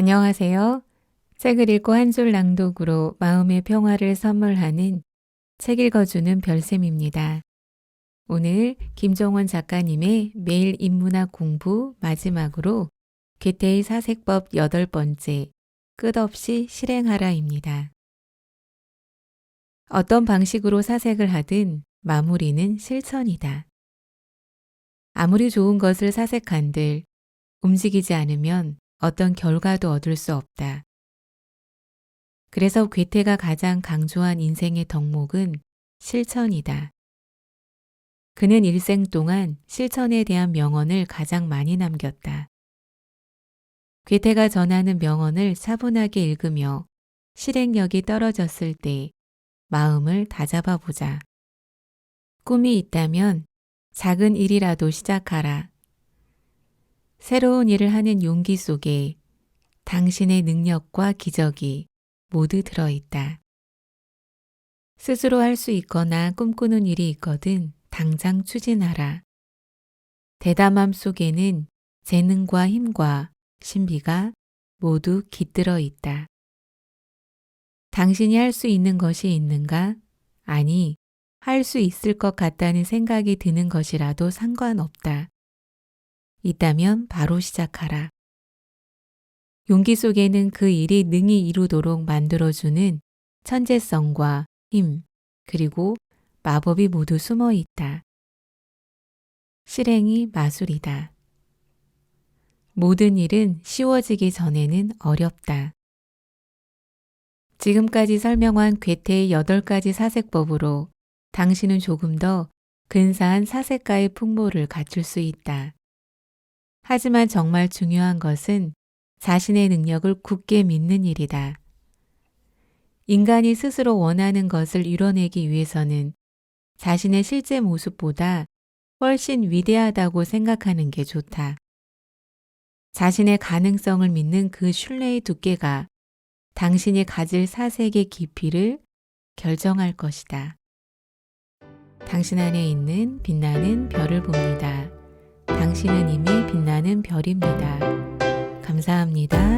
안녕하세요. 책을 읽고 한 줄 낭독으로 마음의 평화를 선물하는 책 읽어주는 별쌤입니다. 오늘 김정원 작가님의 매일 인문학 공부 마지막으로 괴테의 사색법 여덟 번째 끝없이 실행하라입니다. 어떤 방식으로 사색을 하든 마무리는 실천이다. 아무리 좋은 것을 사색한들 움직이지 않으면 어떤 결과도 얻을 수 없다. 그래서 괴테가 가장 강조한 인생의 덕목은 실천이다. 그는 일생 동안 실천에 대한 명언을 가장 많이 남겼다. 괴테가 전하는 명언을 차분하게 읽으며 실행력이 떨어졌을 때 마음을 다잡아 보자. 꿈이 있다면 작은 일이라도 시작하라. 새로운 일을 하는 용기 속에 당신의 능력과 기적이 모두 들어있다. 스스로 할 수 있거나 꿈꾸는 일이 있거든 당장 추진하라. 대담함 속에는 재능과 힘과 신비가 모두 깃들어 있다. 당신이 할 수 있는 것이 있는가? 아니, 할 수 있을 것 같다는 생각이 드는 것이라도 상관없다. 있다면 바로 시작하라. 용기 속에는 그 일이 능히 이루도록 만들어주는 천재성과 힘, 그리고 마법이 모두 숨어 있다. 실행이 마술이다. 모든 일은 쉬워지기 전에는 어렵다. 지금까지 설명한 괴테의 8가지 사색법으로 당신은 조금 더 근사한 사색가의 풍모를 갖출 수 있다. 하지만 정말 중요한 것은 자신의 능력을 굳게 믿는 일이다. 인간이 스스로 원하는 것을 이뤄내기 위해서는 자신의 실제 모습보다 훨씬 위대하다고 생각하는 게 좋다. 자신의 가능성을 믿는 그 신뢰의 두께가 당신이 가질 사색의 깊이를 결정할 것이다. 당신 안에 있는 빛나는 별을 봅니다. 당신은 이미 빛나는 별입니다. 감사합니다.